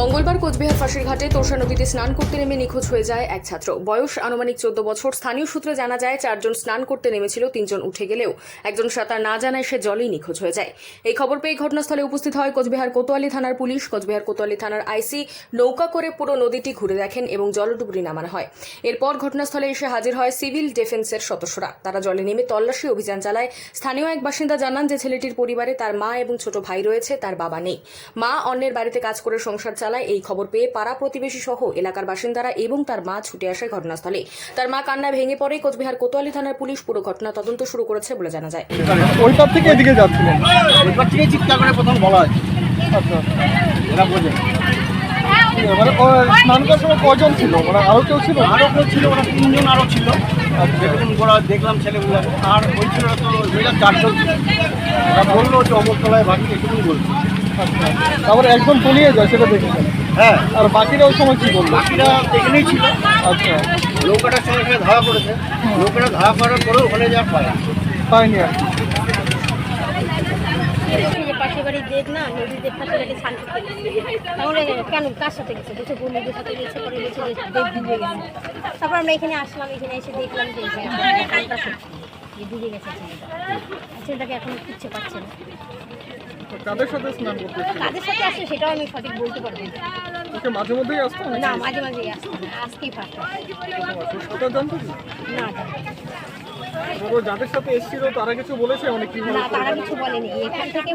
মঙ্গলবার কোচবিহার ফাঁসির ঘাটে তোষা নদীতে স্নান করতে নেমে নিখোঁজ হয়ে যায় এক ছাত্র। বয়স আনুমানিক চোদ্দ বছর। স্থানীয় সূত্রে জানা যায়, চারজন স্নান করতে নেমেছিল, তিনজন উঠে গেলেও একজন সাঁতার না জানায় সে জলেই নিখোঁজ হয়ে যায়। এই খবর পেয়ে ঘটনাস্থলে উপস্থিত হয় কোচবিহার কোতোয়ালি থানার পুলিশ। কোচবিহার কোতোয়ালি থানার আইসি নৌকা করে পুরো নদীটি ঘুরে দেখেন এবং জলডুবুরি নামানো হয়। এরপর ঘটনাস্থলে এসে হাজির হয় সিভিল ডিফেন্সের সদস্যরা। তারা জলে নেমে তল্লাশি অভিযান চালায়। স্থানীয় এক বাসিন্দা জানান যে ছেলেটির পরিবারে তার মা এবং ছোট ভাই রয়েছে, তার বাবা নেই। মা অন্যের বাড়িতে কাজ করে সংসার চালায় এই খবর পেয়ে পাড়া প্রতিবেশী সহ এলাকার বাসিন্দারা এবং তার মা ছুটে আসে ঘটনাস্থলে। তার মা কান্না ভেঙে পড়ে। কোচবিহার কোতোয়ালি থানার পুলিশ পুরো ঘটনা তদন্ত শুরু করেছে বলে জানা যায়। ওই পার থেকে এদিকে যাচ্ছিলেন? এবার থেকে চিৎকার করে প্রথম বলা হয়েছে আচ্ছা এরা বোঝে। মানে স্নান করার সময় কজন ছিল? মানে আরও কেউ ছিল? আরও কেউ ছিল ওরা তিনজন আরও ছিল। দেখলাম ছেলেগুলো আর ওই ছিল তো মেয়েরা চারজন ছিল। ওরা বলল যে অমরতলায় বাকি এটুকুন বলছে। তারপরে একজন তলিয়ে যায় সেটা দেখেছেন হ্যাঁ। আর বাকিরা ওই সময় কি করল বাকিরা এখানেই ছিল। আচ্ছা। নৌকাটার সঙ্গে এখানে ধাওয়া করেছে। নৌকাটা ধাওয়া করার পরেও ওখানে যা পায় পাইনি আর পাশের বাড়ি দেখ না নদীতে স্নান করতে গেছে। তাহলে কেন কার সাথে গেছে? বলছে বন্ধুদের সাথে গেছে পরে গেছে দেখ ডুবে গেছে। তারপর আমরা এখানে আসলাম এখানে এসে দেখলাম যে ডুবে গেছে ছেলেটা। ছেলেটাকে এখন খুঁজছে পাচ্ছে না। কাদের সাথে স্নান করতে কাদের সাথে আসছে সেটাও আমি সঠিক বলতে পারব না। ওকে মাঝে মধ্যেই আসতো? না মাঝে মাঝে আসছে না আজকেই ফার্স্ট তো সাঁতার জানতো না যাদের সাথে এসেছিল তারা কিছু বলেছে? অনেক কি না তারা কিছু বলেনি। এখান থেকে